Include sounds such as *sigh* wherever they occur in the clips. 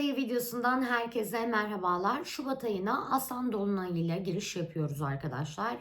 ayı videosundan herkese merhabalar. Şubat ayına Aslan Dolunay ile giriş yapıyoruz arkadaşlar.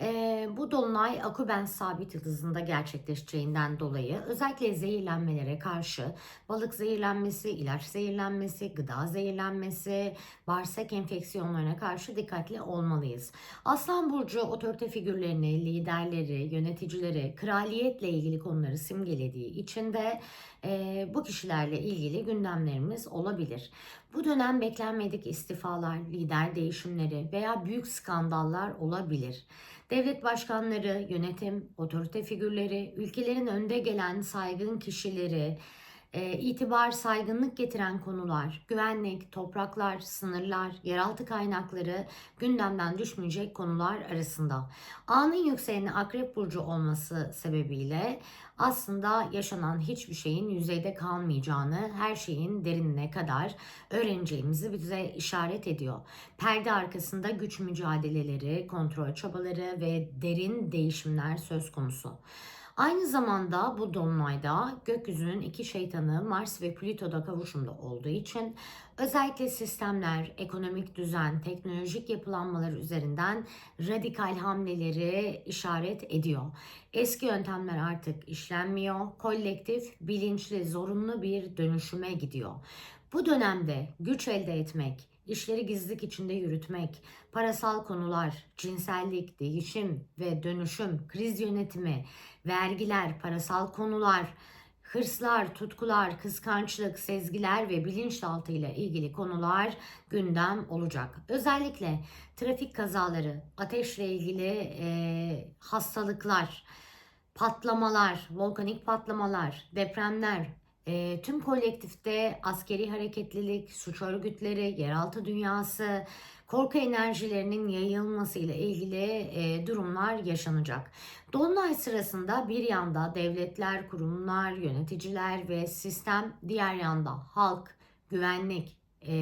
Ee, bu dolunay Akubens sabit yıldızında gerçekleşeceğinden dolayı özellikle zehirlenmelere karşı balık zehirlenmesi, ilaç zehirlenmesi, gıda zehirlenmesi, bağırsak enfeksiyonlarına karşı dikkatli olmalıyız. Aslan Burcu otorite figürlerini, liderleri, yöneticileri, kraliyetle ilgili konuları simgelediği için de e, bu kişilerle ilgili gündemlerimiz olabilir. Bu dönem beklenmedik istifalar, lider değişimleri veya büyük skandallar olabilir. Devlet başkanları, yönetim, otorite figürleri, ülkelerin önde gelen saygın kişileri, e, itibar, saygınlık getiren konular, güvenlik, topraklar, sınırlar, yeraltı kaynakları gündemden düşmeyecek konular arasında. Anın yükseleni Akrep Burcu olması sebebiyle aslında yaşanan hiçbir şeyin yüzeyde kalmayacağını, her şeyin derinine kadar öğreneceğimizi bize işaret ediyor. Perde arkasında güç mücadeleleri, kontrol çabaları ve derin değişimler söz konusu. Aynı zamanda bu dolunayda gökyüzünün iki şeytanı Mars ve Plüto'da kavuşumda olduğu için özellikle sistemler, ekonomik düzen, teknolojik yapılanmalar üzerinden radikal hamleleri işaret ediyor. Eski yöntemler artık işlenmiyor. Kolektif, bilinçli, zorunlu bir dönüşüme gidiyor. Bu dönemde güç elde etmek, işleri gizlilik içinde yürütmek, parasal konular, cinsellik, değişim ve dönüşüm, kriz yönetimi, vergiler, parasal konular, hırslar, tutkular, kıskançlık, sezgiler ve bilinçaltı ile ilgili konular gündem olacak. Özellikle trafik kazaları, ateşle ilgili e, hastalıklar, patlamalar, volkanik patlamalar, depremler, e, tüm kolektifte askeri hareketlilik, suç örgütleri, yeraltı dünyası, korku enerjilerinin yayılması ile ilgili e, durumlar yaşanacak. Dolunay sırasında bir yanda devletler, kurumlar, yöneticiler ve sistem, diğer yanda halk, güvenlik, e,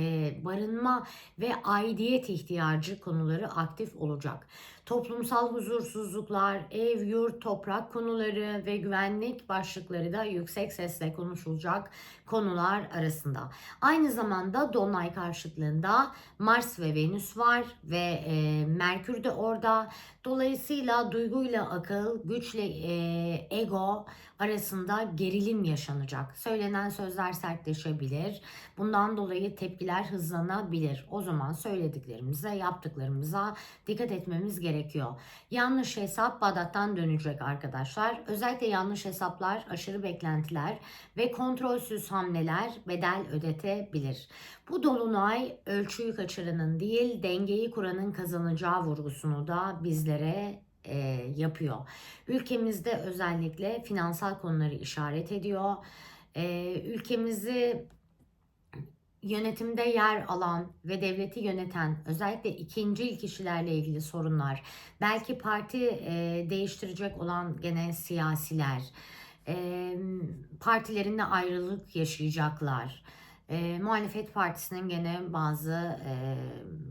barınma ve aidiyet ihtiyacı konuları aktif olacak. Toplumsal huzursuzluklar, ev, yurt, toprak konuları ve güvenlik başlıkları da yüksek sesle konuşulacak konular arasında. Aynı zamanda Dolunay karşıtlığında Mars ve Venüs var ve e, Merkür de orada. Dolayısıyla duyguyla akıl, güçle e, ego arasında gerilim yaşanacak. Söylenen sözler sertleşebilir. Bundan dolayı tepkiler hızlanabilir. O zaman söylediklerimize, yaptıklarımıza dikkat etmemiz gerekiyor. Yanlış hesap Bağdat'tan dönecek arkadaşlar. Özellikle yanlış hesaplar, aşırı beklentiler ve kontrolsüz hamleler bedel ödetebilir. Bu dolunay ölçüyü kaçıranın değil, dengeyi kuranın kazanacağı vurgusunu da bizlere e, yapıyor. Ülkemizde özellikle finansal konuları işaret ediyor. E, ülkemizi yönetimde yer alan ve devleti yöneten özellikle ikinci kişilerle ilgili sorunlar, belki parti e, değiştirecek olan gene siyasiler, e, partilerinde ayrılık yaşayacaklar e, muhalefet partisinin gene bazı e,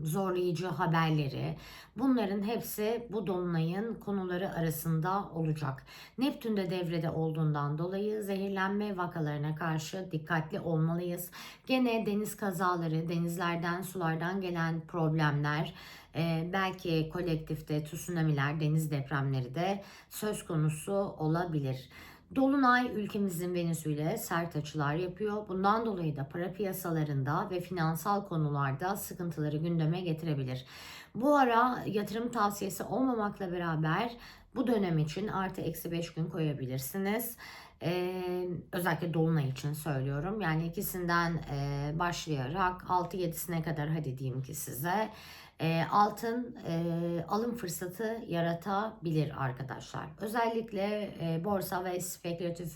zorlayıcı haberleri bunların hepsi bu dolunayın konuları arasında olacak. Neptün de devrede olduğundan dolayı zehirlenme vakalarına karşı dikkatli olmalıyız. Gene deniz kazaları, denizlerden, sulardan gelen problemler, e, belki kolektifte tsunamiler, deniz depremleri de söz konusu olabilir. Dolunay ülkemizin Venüsüyle sert açılar yapıyor. Bundan dolayı da para piyasalarında ve finansal konularda sıkıntıları gündeme getirebilir. Bu ara yatırım tavsiyesi olmamakla beraber bu dönem için artı eksi 5 gün koyabilirsiniz. Ee, özellikle Dolunay için söylüyorum. Yani ikisinden e, başlayarak 6-7'sine kadar hadi diyeyim ki size e, altın e, alım fırsatı yaratabilir arkadaşlar. Özellikle e, borsa ve spekülatif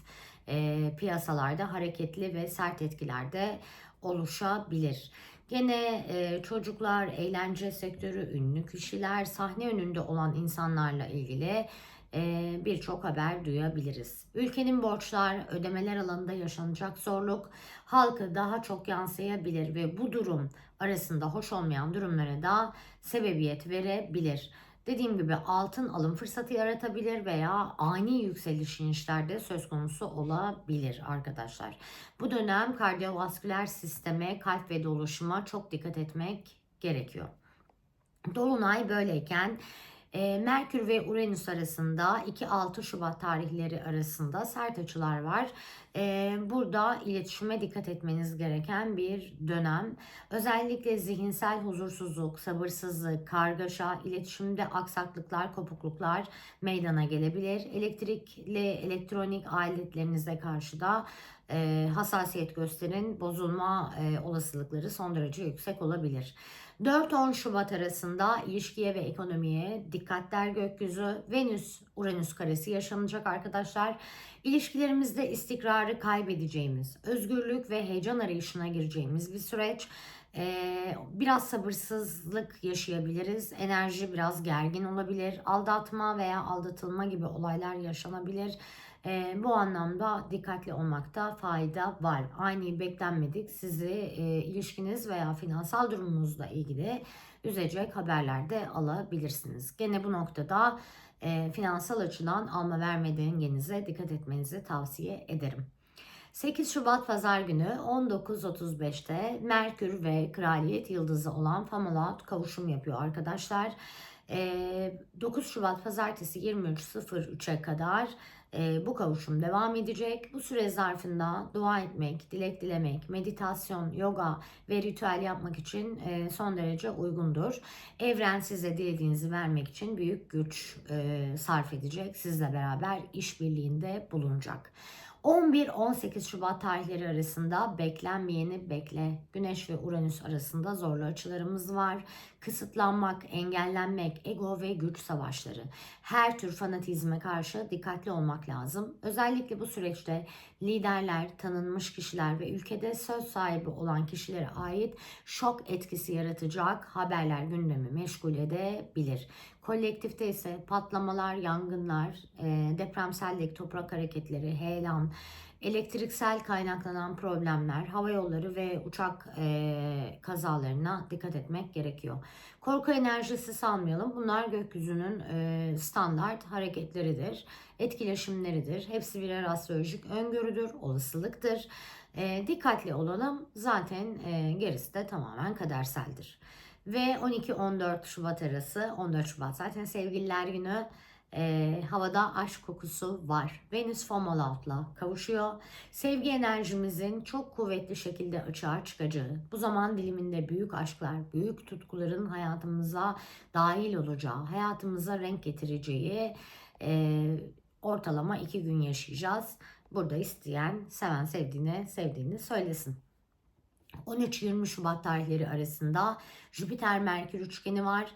e, piyasalarda hareketli ve sert etkilerde oluşabilir. Gene e, çocuklar, eğlence sektörü, ünlü kişiler, sahne önünde olan insanlarla ilgili e, birçok haber duyabiliriz. Ülkenin borçlar, ödemeler alanında yaşanacak zorluk halkı daha çok yansıyabilir ve bu durum arasında hoş olmayan durumlara da sebebiyet verebilir. Dediğim gibi altın alım fırsatı yaratabilir veya ani yükseliş inişlerde söz konusu olabilir arkadaşlar. Bu dönem kardiyovasküler sisteme, kalp ve dolaşıma çok dikkat etmek gerekiyor. Dolunay böyleyken e, Merkür ve Uranüs arasında 2-6 Şubat tarihleri arasında sert açılar var. E, burada iletişime dikkat etmeniz gereken bir dönem. Özellikle zihinsel huzursuzluk, sabırsızlık, kargaşa, iletişimde aksaklıklar, kopukluklar meydana gelebilir. Elektrikli, elektronik aletlerinize karşı da e, hassasiyet gösterin. Bozulma e, olasılıkları son derece yüksek olabilir. 4-10 Şubat arasında ilişkiye ve ekonomiye dikkatler gökyüzü Venüs Uranüs karesi yaşanacak arkadaşlar. İlişkilerimizde istikrarı kaybedeceğimiz, özgürlük ve heyecan arayışına gireceğimiz bir süreç. Ee, biraz sabırsızlık yaşayabiliriz. Enerji biraz gergin olabilir. Aldatma veya aldatılma gibi olaylar yaşanabilir. Ee, bu anlamda dikkatli olmakta fayda var. Ani beklenmedik sizi e, ilişkiniz veya finansal durumunuzla ilgili üzecek haberler de alabilirsiniz. Gene bu noktada e, finansal açıdan alma verme dengenize dikkat etmenizi tavsiye ederim. 8 Şubat Pazar günü 19.35'te Merkür ve Kraliyet Yıldızı olan Fomalhaut kavuşum yapıyor arkadaşlar. 9 Şubat Pazartesi 23.03'e kadar bu kavuşum devam edecek. Bu süre zarfında dua etmek, dilek dilemek, meditasyon, yoga ve ritüel yapmak için son derece uygundur. Evren size dilediğinizi vermek için büyük güç sarf edecek. Sizle beraber işbirliğinde bulunacak. 11-18 Şubat tarihleri arasında beklenmeyeni bekle. Güneş ve Uranüs arasında zorlu açılarımız var. Kısıtlanmak, engellenmek, ego ve güç savaşları. Her tür fanatizme karşı dikkatli olmak lazım. Özellikle bu süreçte liderler, tanınmış kişiler ve ülkede söz sahibi olan kişilere ait şok etkisi yaratacak haberler gündemi meşgul edebilir. Kolektifte ise patlamalar, yangınlar, depremsellik, toprak hareketleri, heyelan, elektriksel kaynaklanan problemler, hava yolları ve uçak e, kazalarına dikkat etmek gerekiyor. Korku enerjisi salmayalım. Bunlar gökyüzünün e, standart hareketleridir, etkileşimleridir. Hepsi birer astrolojik öngörüdür, olasılıktır. E, dikkatli olalım. Zaten e, gerisi de tamamen kaderseldir. Ve 12-14 Şubat arası, 14 Şubat zaten sevgililer günü e, havada aşk kokusu var. Venüs Fomalhaut'la kavuşuyor. Sevgi enerjimizin çok kuvvetli şekilde açığa çıkacağı, bu zaman diliminde büyük aşklar, büyük tutkuların hayatımıza dahil olacağı, hayatımıza renk getireceği e, ortalama iki gün yaşayacağız. Burada isteyen, seven sevdiğine sevdiğini söylesin. 13-20 Şubat tarihleri arasında Jüpiter Merkür üçgeni var.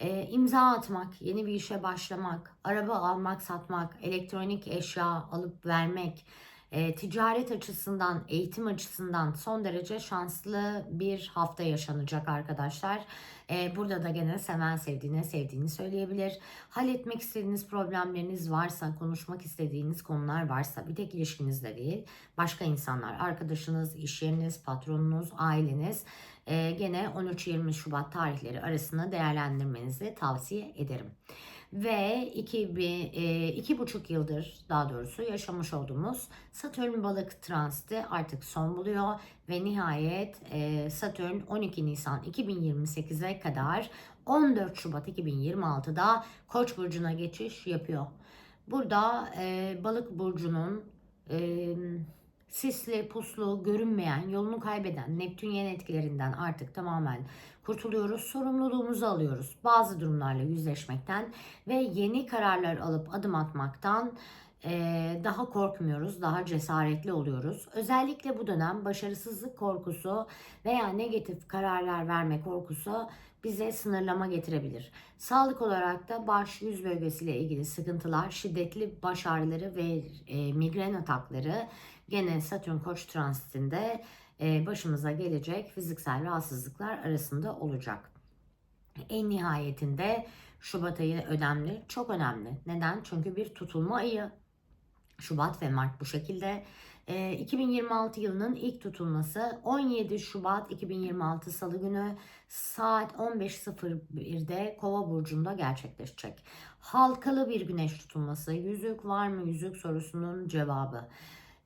Ee, imza atmak, yeni bir işe başlamak, araba almak, satmak, elektronik eşya alıp vermek, e, ticaret açısından, eğitim açısından son derece şanslı bir hafta yaşanacak arkadaşlar. E, burada da gene seven sevdiğine sevdiğini söyleyebilir. Halletmek istediğiniz problemleriniz varsa, konuşmak istediğiniz konular varsa bir tek ilişkinizde değil, başka insanlar, arkadaşınız, iş yeriniz, patronunuz, aileniz e, gene 13-20 Şubat tarihleri arasında değerlendirmenizi tavsiye ederim ve iki, bir, e, iki buçuk yıldır daha doğrusu yaşamış olduğumuz Satürn balık transiti artık son buluyor ve nihayet e, Satürn 12 Nisan 2028'e kadar 14 Şubat 2026'da Koç burcuna geçiş yapıyor. Burada e, balık burcunun e, sisli, puslu, görünmeyen, yolunu kaybeden Neptün yen etkilerinden artık tamamen kurtuluyoruz. Sorumluluğumuzu alıyoruz. Bazı durumlarla yüzleşmekten ve yeni kararlar alıp adım atmaktan daha korkmuyoruz, daha cesaretli oluyoruz. Özellikle bu dönem başarısızlık korkusu veya negatif kararlar verme korkusu bize sınırlama getirebilir. Sağlık olarak da baş yüz bölgesiyle ilgili sıkıntılar, şiddetli baş ağrıları ve e, migren atakları gene Satürn Koç transitinde e, başımıza gelecek fiziksel rahatsızlıklar arasında olacak. En nihayetinde Şubat ayı önemli, çok önemli. Neden? Çünkü bir tutulma ayı. Şubat ve Mart bu şekilde E, 2026 yılının ilk tutulması 17 Şubat 2026 Salı günü saat 15.01'de Kova burcunda gerçekleşecek. Halkalı bir güneş tutulması. Yüzük var mı yüzük sorusunun cevabı.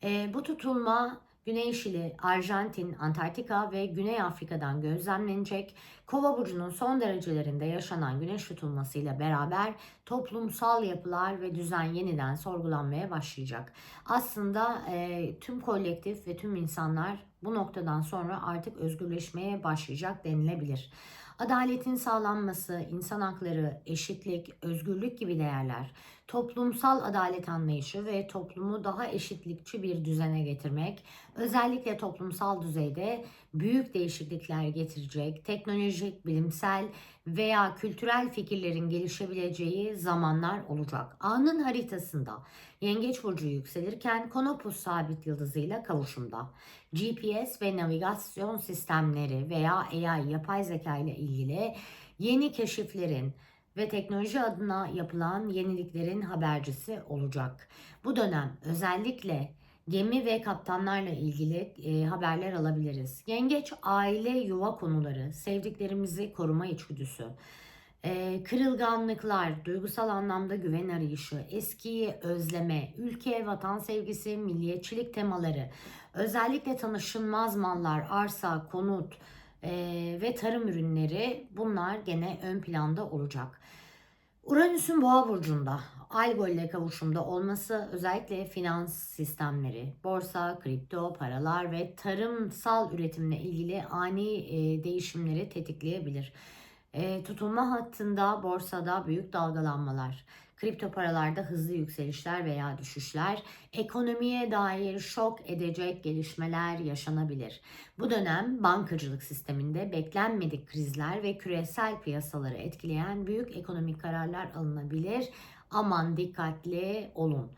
E, bu tutulma Güney Şili, Arjantin, Antarktika ve Güney Afrika'dan gözlemlenecek. Kova burcunun son derecelerinde yaşanan güneş tutulmasıyla beraber toplumsal yapılar ve düzen yeniden sorgulanmaya başlayacak. Aslında e, tüm kolektif ve tüm insanlar bu noktadan sonra artık özgürleşmeye başlayacak denilebilir. Adaletin sağlanması, insan hakları, eşitlik, özgürlük gibi değerler, toplumsal adalet anlayışı ve toplumu daha eşitlikçi bir düzene getirmek, özellikle toplumsal düzeyde büyük değişiklikler getirecek, teknolojik, bilimsel veya kültürel fikirlerin gelişebileceği zamanlar olacak. Anın haritasında Yengeç burcu yükselirken Konopus sabit yıldızıyla kavuşumda. GPS ve navigasyon sistemleri veya AI yapay zeka ile ilgili yeni keşiflerin ve teknoloji adına yapılan yeniliklerin habercisi olacak. Bu dönem özellikle gemi ve kaptanlarla ilgili e, haberler alabiliriz. Yengeç aile yuva konuları, sevdiklerimizi koruma içgüdüsü, e, kırılganlıklar, duygusal anlamda güven arayışı, eskiyi özleme, ülke, vatan sevgisi, milliyetçilik temaları, özellikle tanışılmaz mallar, arsa, konut e, ve tarım ürünleri bunlar gene ön planda olacak. Uranüs'ün boğa burcunda Algol ile kavuşumda olması özellikle finans sistemleri, borsa, kripto, paralar ve tarımsal üretimle ilgili ani e, değişimleri tetikleyebilir. E, tutulma hattında borsada büyük dalgalanmalar, kripto paralarda hızlı yükselişler veya düşüşler, ekonomiye dair şok edecek gelişmeler yaşanabilir. Bu dönem bankacılık sisteminde beklenmedik krizler ve küresel piyasaları etkileyen büyük ekonomik kararlar alınabilir. Aman dikkatli olun.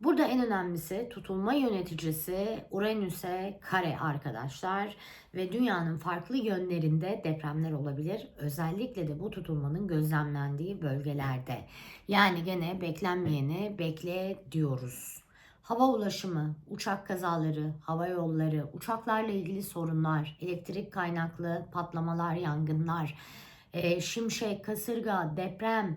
Burada en önemlisi tutulma yöneticisi Uranüs'e kare arkadaşlar ve dünyanın farklı yönlerinde depremler olabilir. Özellikle de bu tutulmanın gözlemlendiği bölgelerde. Yani gene beklenmeyeni bekle diyoruz. Hava ulaşımı, uçak kazaları, hava yolları, uçaklarla ilgili sorunlar, elektrik kaynaklı patlamalar, yangınlar, e, şimşek, kasırga, deprem,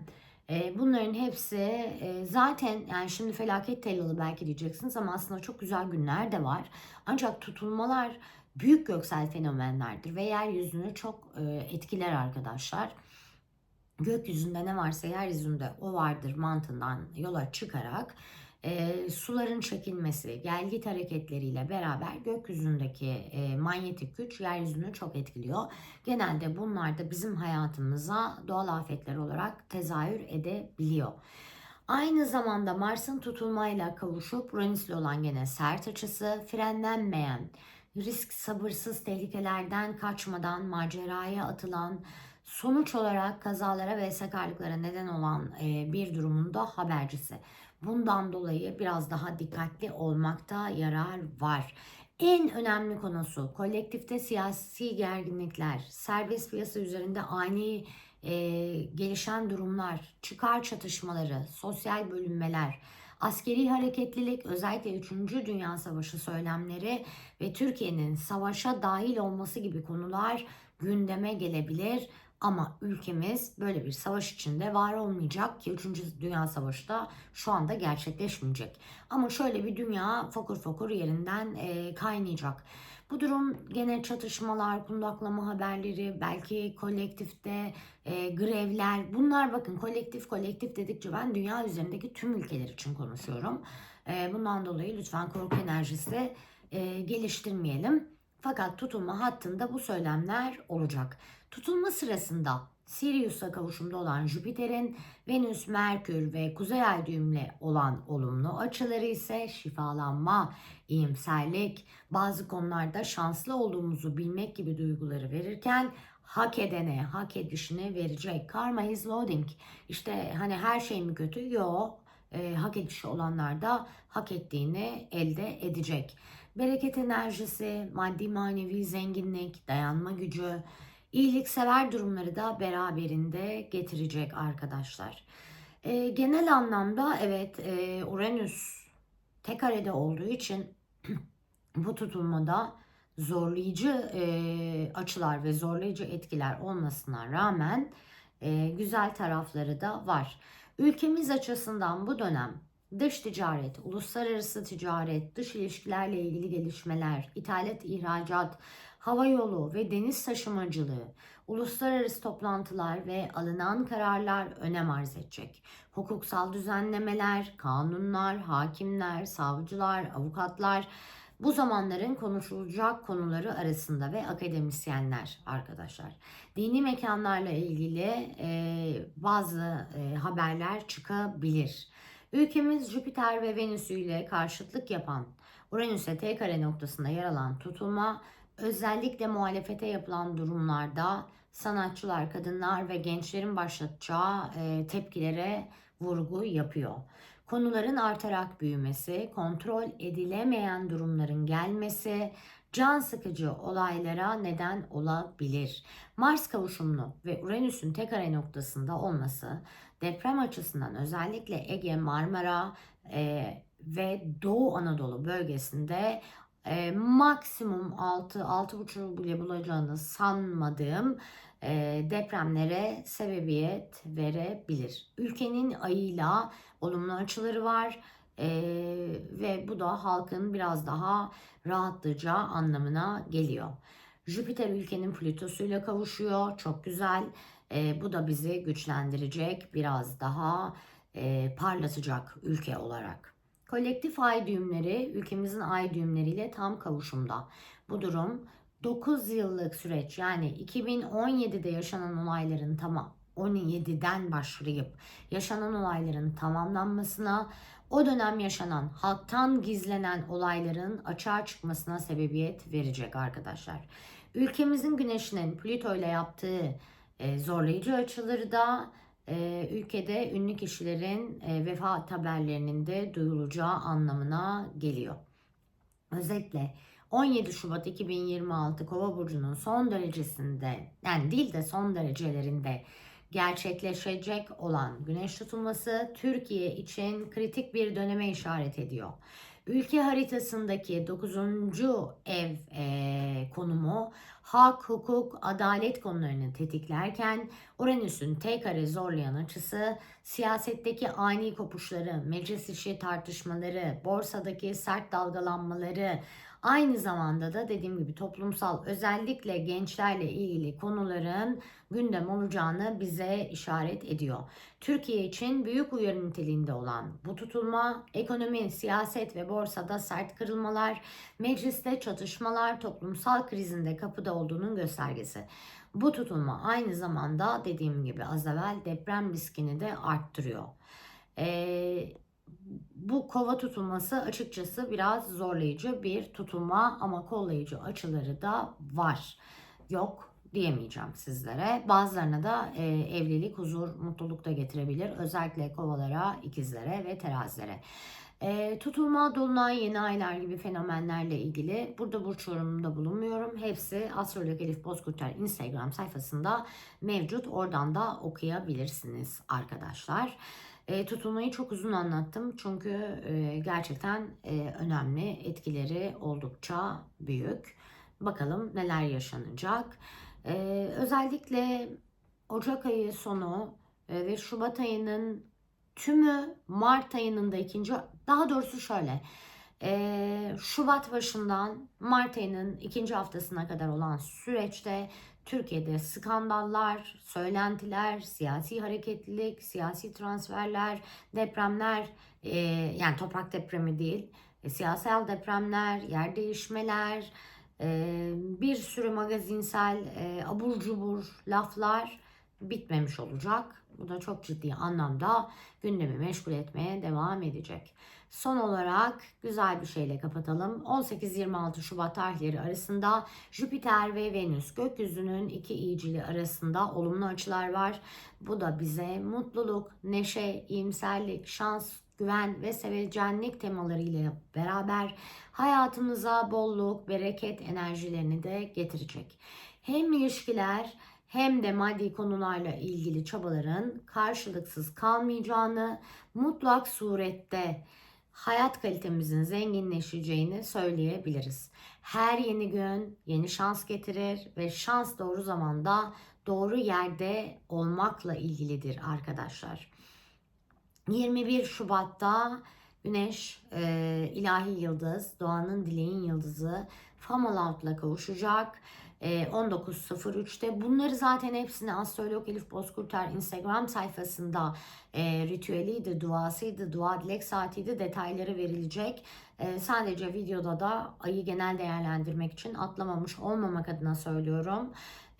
e, bunların hepsi e, zaten yani şimdi felaket tellalı belki diyeceksiniz ama aslında çok güzel günler de var. Ancak tutulmalar büyük göksel fenomenlerdir ve yeryüzünü çok e, etkiler arkadaşlar. Gökyüzünde ne varsa yeryüzünde o vardır mantığından yola çıkarak e, suların çekilmesi, gelgit hareketleriyle beraber gökyüzündeki e, manyetik güç yeryüzünü çok etkiliyor. Genelde bunlar da bizim hayatımıza doğal afetler olarak tezahür edebiliyor. Aynı zamanda Mars'ın tutulmayla kavuşup Uranüs'le olan gene sert açısı, frenlenmeyen, risk sabırsız tehlikelerden kaçmadan maceraya atılan, sonuç olarak kazalara ve sakarlıklara neden olan e, bir durumunda habercisi. Bundan dolayı biraz daha dikkatli olmakta yarar var. En önemli konusu kolektifte siyasi gerginlikler, serbest piyasa üzerinde ani e, gelişen durumlar, çıkar çatışmaları, sosyal bölünmeler, askeri hareketlilik, özellikle 3. Dünya Savaşı söylemleri ve Türkiye'nin savaşa dahil olması gibi konular gündeme gelebilir. Ama ülkemiz böyle bir savaş içinde var olmayacak ki 3. Dünya Savaşı da şu anda gerçekleşmeyecek. Ama şöyle bir dünya fokur fokur yerinden e, kaynayacak. Bu durum gene çatışmalar, kundaklama haberleri, belki kolektifte e, grevler. Bunlar bakın kolektif kolektif dedikçe ben dünya üzerindeki tüm ülkeler için konuşuyorum. E, bundan dolayı lütfen korku enerjisi e, geliştirmeyelim. Fakat tutulma hattında bu söylemler olacak. Tutulma sırasında Sirius'a kavuşumda olan Jüpiter'in Venüs, Merkür ve Kuzey Ay düğümle olan olumlu açıları ise şifalanma, iyimserlik, bazı konularda şanslı olduğumuzu bilmek gibi duyguları verirken hak edene, hak edişine verecek. Karma is loading. İşte hani her şey mi kötü? Yok. E, hak edişi olanlar da hak ettiğini elde edecek. Bereket enerjisi, maddi manevi zenginlik, dayanma gücü, iyiliksever durumları da beraberinde getirecek arkadaşlar. E, genel anlamda evet e, Uranüs tek karede olduğu için *clears throat* bu tutulmada zorlayıcı e, açılar ve zorlayıcı etkiler olmasına rağmen e, güzel tarafları da var. Ülkemiz açısından bu dönem dış ticaret, uluslararası ticaret, dış ilişkilerle ilgili gelişmeler, ithalat, ihracat, hava yolu ve deniz taşımacılığı, uluslararası toplantılar ve alınan kararlar önem arz edecek. Hukuksal düzenlemeler, kanunlar, hakimler, savcılar, avukatlar bu zamanların konuşulacak konuları arasında ve akademisyenler arkadaşlar. Dini mekanlarla ilgili e, bazı e, haberler çıkabilir. Ülkemiz Jüpiter ve Venüs ile karşıtlık yapan Uranüs'e T kare noktasında yer alan tutulma özellikle muhalefete yapılan durumlarda sanatçılar, kadınlar ve gençlerin başlatacağı e, tepkilere vurgu yapıyor. Konuların artarak büyümesi, kontrol edilemeyen durumların gelmesi, can sıkıcı olaylara neden olabilir. Mars kavuşumlu ve Uranüs'ün tek kare noktasında olması deprem açısından özellikle Ege, Marmara e, ve Doğu Anadolu bölgesinde e, maksimum 6 6,5 bile bulacağını sanmadığım e, depremlere sebebiyet verebilir. Ülkenin ayıyla olumlu açıları var e, ve bu da halkın biraz daha rahatlayacağı anlamına geliyor. Jüpiter ülkenin Plütosuyla kavuşuyor. Çok güzel. E, bu da bizi güçlendirecek, biraz daha e, parlatacak ülke olarak. Kolektif ay düğümleri ülkemizin ay düğümleriyle tam kavuşumda. Bu durum 9 yıllık süreç yani 2017'de yaşanan olayların tamam 17'den başlayıp yaşanan olayların tamamlanmasına, o dönem yaşanan halktan gizlenen olayların açığa çıkmasına sebebiyet verecek arkadaşlar. Ülkemizin güneşinin Plüto ile yaptığı e, zorlayıcı açıları da e, ülkede ünlü kişilerin e, vefat haberlerinin de duyulacağı anlamına geliyor. Özetle 17 Şubat 2026 Kova burcunun son derecesinde yani değil de son derecelerinde gerçekleşecek olan güneş tutulması Türkiye için kritik bir döneme işaret ediyor. Ülke haritasındaki 9. ev e, konumu hak, hukuk, adalet konularını tetiklerken Uranüs'ün T kare zorlayan açısı siyasetteki ani kopuşları, meclis işi tartışmaları, borsadaki sert dalgalanmaları, Aynı zamanda da dediğim gibi toplumsal özellikle gençlerle ilgili konuların gündem olacağını bize işaret ediyor. Türkiye için büyük uyarı niteliğinde olan bu tutulma ekonomi, siyaset ve borsada sert kırılmalar, mecliste çatışmalar, toplumsal krizinde kapıda olduğunun göstergesi. Bu tutulma aynı zamanda dediğim gibi az evvel deprem riskini de arttırıyor. Ee, bu kova tutulması açıkçası biraz zorlayıcı bir tutulma ama kollayıcı açıları da var. Yok diyemeyeceğim sizlere. Bazılarına da e, evlilik, huzur, mutluluk da getirebilir. Özellikle kovalara, ikizlere ve terazilere. E, tutulma, dolunay, yeni aylar gibi fenomenlerle ilgili burada burç yorumunda bulunmuyorum. Hepsi Astrolog Elif Bozkurtar Instagram sayfasında mevcut. Oradan da okuyabilirsiniz arkadaşlar. E, tutulmayı çok uzun anlattım çünkü e, gerçekten e, önemli etkileri oldukça büyük. Bakalım neler yaşanacak. E, özellikle Ocak ayı sonu e, ve Şubat ayının tümü Mart ayının da ikinci daha doğrusu şöyle e, Şubat başından Mart ayının ikinci haftasına kadar olan süreçte Türkiye'de skandallar, söylentiler, siyasi hareketlilik, siyasi transferler, depremler, e, yani toprak depremi değil, e, siyasal depremler, yer değişmeler, e, bir sürü magazinsel e, abur cubur laflar bitmemiş olacak. Bu da çok ciddi anlamda gündemi meşgul etmeye devam edecek. Son olarak güzel bir şeyle kapatalım. 18-26 Şubat tarihleri arasında Jüpiter ve Venüs gökyüzünün iki iyicili arasında olumlu açılar var. Bu da bize mutluluk, neşe, iyimserlik, şans, güven ve sevecenlik temalarıyla beraber hayatımıza bolluk, bereket enerjilerini de getirecek. Hem ilişkiler hem de maddi konularla ilgili çabaların karşılıksız kalmayacağını mutlak surette hayat kalitemizin zenginleşeceğini söyleyebiliriz. Her yeni gün yeni şans getirir ve şans doğru zamanda doğru yerde olmakla ilgilidir arkadaşlar. 21 Şubat'ta Güneş e, ilahi yıldız, doğanın dileğin yıldızı Famalaut'la kavuşacak. E, 19.03'te. Bunları zaten hepsini astrolog Elif Bozkurtar Instagram sayfasında e, ritüeliydi, duasıydı, dua dilek saatiydi detayları verilecek. E, sadece videoda da ayı genel değerlendirmek için atlamamış olmamak adına söylüyorum.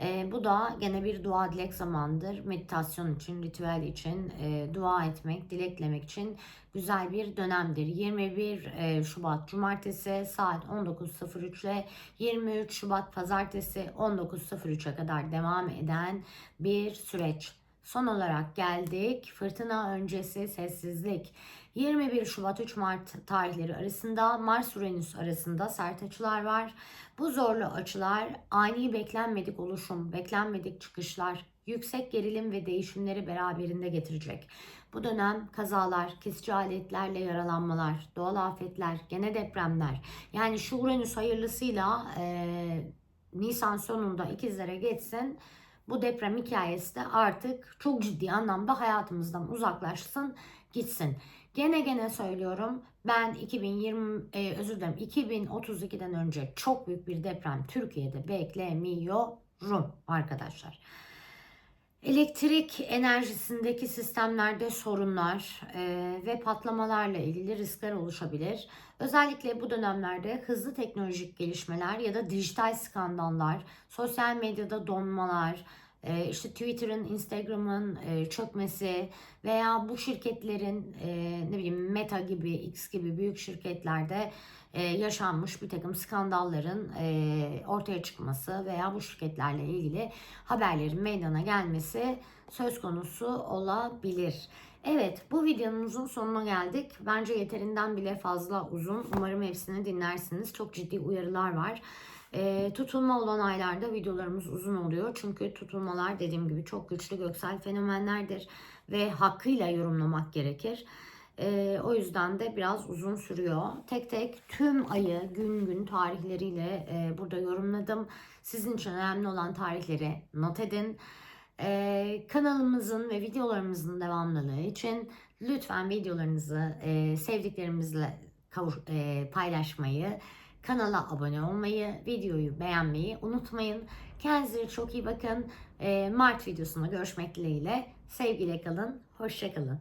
E, bu da gene bir dua dilek zamandır. Meditasyon için, ritüel için, e, dua etmek, dileklemek için güzel bir dönemdir. 21 e, Şubat Cumartesi saat 19.03 ile 23 Şubat Pazartesi 19.03'e kadar devam eden bir süreç. Son olarak geldik. Fırtına öncesi sessizlik. 21 Şubat 3 Mart tarihleri arasında Mars Uranüs arasında sert açılar var. Bu zorlu açılar ani beklenmedik oluşum, beklenmedik çıkışlar, yüksek gerilim ve değişimleri beraberinde getirecek. Bu dönem kazalar, kesici aletlerle yaralanmalar, doğal afetler, gene depremler. Yani şu Uranüs hayırlısıyla e, Nisan sonunda ikizlere geçsin. Bu deprem hikayesi de artık çok ciddi anlamda hayatımızdan uzaklaşsın, gitsin. Gene gene söylüyorum. Ben 2020 e, özür dilerim 2032'den önce çok büyük bir deprem Türkiye'de beklemiyorum arkadaşlar. Elektrik enerjisindeki sistemlerde sorunlar e, ve patlamalarla ilgili riskler oluşabilir. Özellikle bu dönemlerde hızlı teknolojik gelişmeler ya da dijital skandallar, sosyal medyada donmalar, e, işte Twitter'ın, Instagram'ın e, çökmesi veya bu şirketlerin e, ne bileyim Meta gibi, X gibi büyük şirketlerde e, yaşanmış bir takım skandalların e, ortaya çıkması veya bu şirketlerle ilgili haberlerin meydana gelmesi söz konusu olabilir. Evet bu videomuzun sonuna geldik. Bence yeterinden bile fazla uzun. Umarım hepsini dinlersiniz. Çok ciddi uyarılar var. E, tutulma olan aylarda videolarımız uzun oluyor. Çünkü tutulmalar dediğim gibi çok güçlü göksel fenomenlerdir. Ve hakkıyla yorumlamak gerekir. E, o yüzden de biraz uzun sürüyor. Tek tek tüm ayı gün gün tarihleriyle e, burada yorumladım. Sizin için önemli olan tarihleri not edin. E, kanalımızın ve videolarımızın devamlılığı için lütfen videolarınızı e, sevdiklerimizle kavuş, e, paylaşmayı, kanala abone olmayı, videoyu beğenmeyi unutmayın. Kendinize çok iyi bakın. E, Mart videosunda görüşmek dileğiyle. Sevgiyle kalın, hoşça kalın.